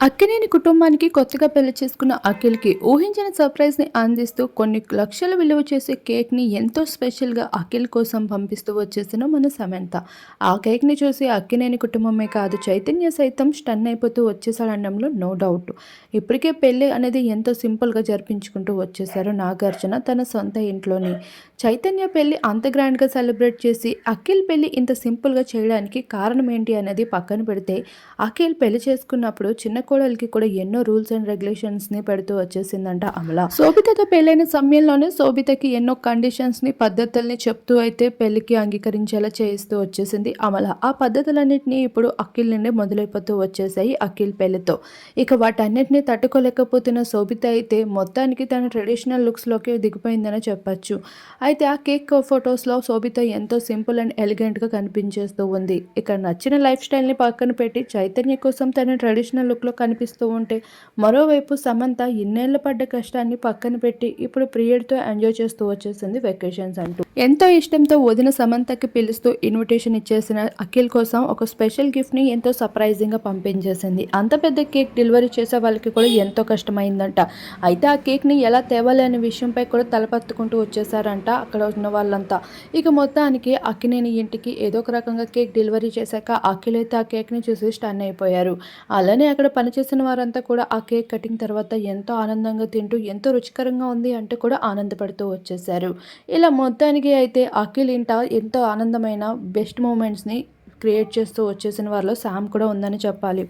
అక్కినేని కుటుంబానికి కొత్తగా పెళ్ళి చేసుకున్న అఖిల్కి ఊహించిన సర్ప్రైజ్ని అందిస్తూ కొన్ని లక్షలు విలువ చేసే కేక్ని ఎంతో స్పెషల్గా అఖిల్ కోసం పంపిస్తూ వచ్చేసిన మన సమంత. ఆ కేక్ని చూసి అక్కినేని కుటుంబమే కాదు చైతన్య సైతం స్టన్ అయిపోతూ వచ్చేసాడనడంలో నో డౌట్. ఇప్పటికే పెళ్ళి అనేది ఎంతో సింపుల్గా జరిపించుకుంటూ వచ్చేసారు నాగార్జున తన సొంత ఇంట్లోని. చైతన్య పెళ్ళి అంత గ్రాండ్గా సెలబ్రేట్ చేసి అఖిల్ పెళ్ళి ఇంత సింపుల్గా చేయడానికి కారణం ఏంటి అనేది పక్కన పెడితే అఖిల్ పెళ్ళి చేసుకున్నప్పుడు చిన్న కోడలికి కూడా ఎన్నో రూల్స్ అండ్ రెగ్యులేషన్స్ని పెడుతూ వచ్చేసిందంట అమల. శోభితతో పెళ్ళైన సమయంలోనే శోభితకి ఎన్నో కండిషన్స్ని పద్ధతుల్ని చెప్తూ అయితే పెళ్ళికి అంగీకరించేలా చేయిస్తూ వచ్చేసింది అమల. ఆ పద్ధతులన్నింటినీ ఇప్పుడు అఖిల్ నుండి మొదలైపోతూ వచ్చేసాయి అఖిల్ పెళ్ళితో ఇక వాటన్నిటిని తట్టుకోలేకపోతున్న శోభిత అయితే మొత్తానికి తన ట్రెడిషనల్ లుక్స్లోకి దిగిపోయిందని చెప్పచ్చు. అయితే ఆ కేక్ ఫొటోస్లో శోభిత ఎంతో సింపుల్ అండ్ ఎలిగెంట్గా కనిపించేస్తూ ఉంది. ఇక్కడ నచ్చిన లైఫ్ స్టైల్ని పక్కన పెట్టి చైతన్య కోసం తన ట్రెడిషనల్ లుక్లో కనిపిస్తూ ఉంటే మరోవైపు సమంత ఇన్నేళ్ళ పడ్డ కష్టాన్ని పక్కన పెట్టి ఇప్పుడు ప్రియుడితో ఎంజాయ్ చేస్తూ వచ్చేసింది వెకేషన్స్ అంటూ ఎంతో ఇష్టంతో వదిన సమంతకి పిలుస్తూ ఇన్విటేషన్ ఇచ్చేసిన అఖిల్ కోసం ఒక స్పెషల్ గిఫ్ట్ని ఎంతో సర్ప్రైజింగ్గా పంపించేసింది. అంత పెద్ద కేక్ డెలివరీ చేసే వాళ్ళకి కూడా ఎంతో కష్టమైందంట. అయితే ఆ కేక్ని ఎలా తేవాలి అనే విషయంపై కూడా తలపత్తుకుంటూ వచ్చేసారంట అక్కడ ఉన్న వాళ్ళంతా. ఇక మొత్తానికి అక్కినేని ఇంటికి ఏదో ఒక రకంగా కేక్ డెలివరీ చేశాక అఖిల్ అయితే ఆ కేక్ని చూసి స్టన్ అయిపోయారు. అలానే అక్కడ పనిచేసిన వారంతా కూడా ఆ కేక్ కటింగ్ తర్వాత ఎంతో ఆనందంగా తింటూ ఎంతో రుచికరంగా ఉంది అంటే కూడా ఆనందపడుతూ వచ్చేసారు ఇలా మొత్తానికి అయితే అఖిల్ ఇంట ఎంతో ఆనందమైన బెస్ట్ మూమెంట్స్ని క్రియేట్ చేస్తూ వచ్చేసిన వారిలో శామ్ కూడా ఉందని చెప్పాలి.